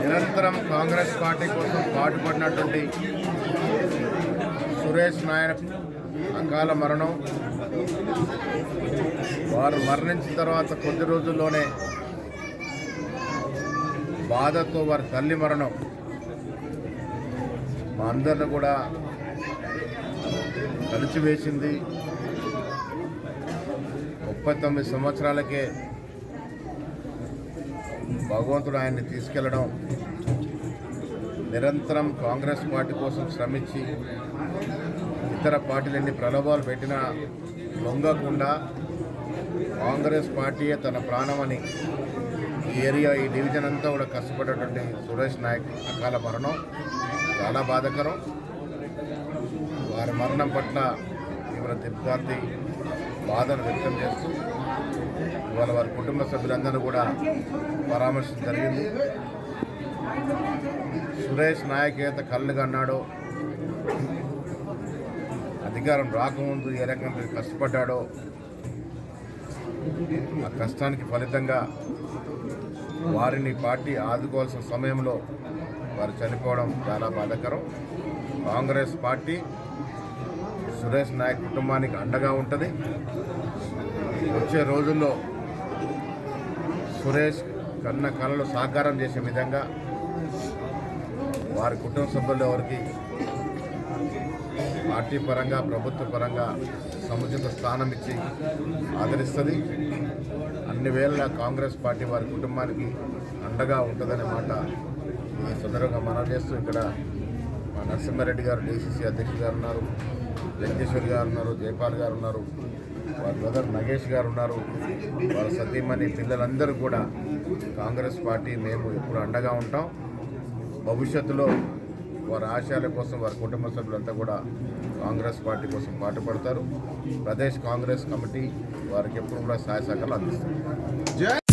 నిరంతరం కాంగ్రెస్ పార్టీ కోసం పాటుపడినటువంటి సురేష్ నాయక్ అకాల మరణం. వారు మరణించిన తర్వాత కొద్ది రోజుల్లోనే బాధతో వారి తల్లి మరణం. మా అందరిని కూడా కలిచివేసింది ముప్పై తొమ్మిది సంవత్సరాలకే భగవంతుడు ఆయన్ని తీసుకెళ్ళడం నిరంతరం కాంగ్రెస్ పార్టీ కోసం శ్రమించి ఇతర పార్టీలన్నీ ప్రలోభాలు పెట్టినా లొంగకుండా కాంగ్రెస్ పార్టీయే తన ప్రాణమని ఈ ఏరియా ఈ డివిజన్ అంతా కూడా కష్టపడేటువంటి సురేష్ నాయక్ అకాల మరణం చాలా బాధాకరం. వారి మరణం పట్ల తీవ్ర దిగ్భ్రాంతి బాధను వ్యక్తం చేస్తూ ఇవాళ వారి కుటుంబ సభ్యులందరూ కూడా పరామర్శం జరిగింది. సురేష్ నాయక్ ఏత కళ్ళుగా అన్నాడో అధికారం రాకముందు ఏ రకంగా కష్టపడ్డాడో ఆ కష్టానికి ఫలితంగా వారిని పార్టీ ఆదుకోవాల్సిన సమయంలో వారు చనిపోవడం చాలా బాధాకరం. కాంగ్రెస్ పార్టీ సురేష్ నాయక్ కుటుంబానికి అండగా ఉంటుంది. వచ్చే రోజుల్లో సురేష్ కన్న కళలు సాకారం చేసే విధంగా వారి కుటుంబ సభ్యులు ఎవరికి పార్టీ పరంగా ప్రభుత్వ పరంగా సముచిత స్థానం ఇచ్చి ఆదరిస్తుంది. అన్ని వేళ కాంగ్రెస్ పార్టీ వారి కుటుంబానికి అండగా ఉంటుందనే మాట ఈ సందర్భంగా మనం చేస్తూ ఇక్కడ మా నరసింహారెడ్డి గారు డీసీసీ అధ్యక్షులు గారు ఉన్నారు వెంకటేశ్వర్ గారు ఉన్నారు జయపాల్ గారు ఉన్నారు. వారి బ్రదర్ నగేష్ గారు ఉన్నారు. వారి సతీమణి పిల్లలందరూ కూడా కాంగ్రెస్ పార్టీ మేము ఎప్పుడు అండగా ఉంటాం. భవిష్యత్తులో వారి ఆశయాల కోసం వారి కుటుంబ సభ్యులంతా కూడా కాంగ్రెస్ పార్టీ కోసం పాటుపడతారు. ప్రదేశ్ కాంగ్రెస్ కమిటీ వారికి ఎప్పుడు కూడా సహాయ సహకారాలు అందిస్తారు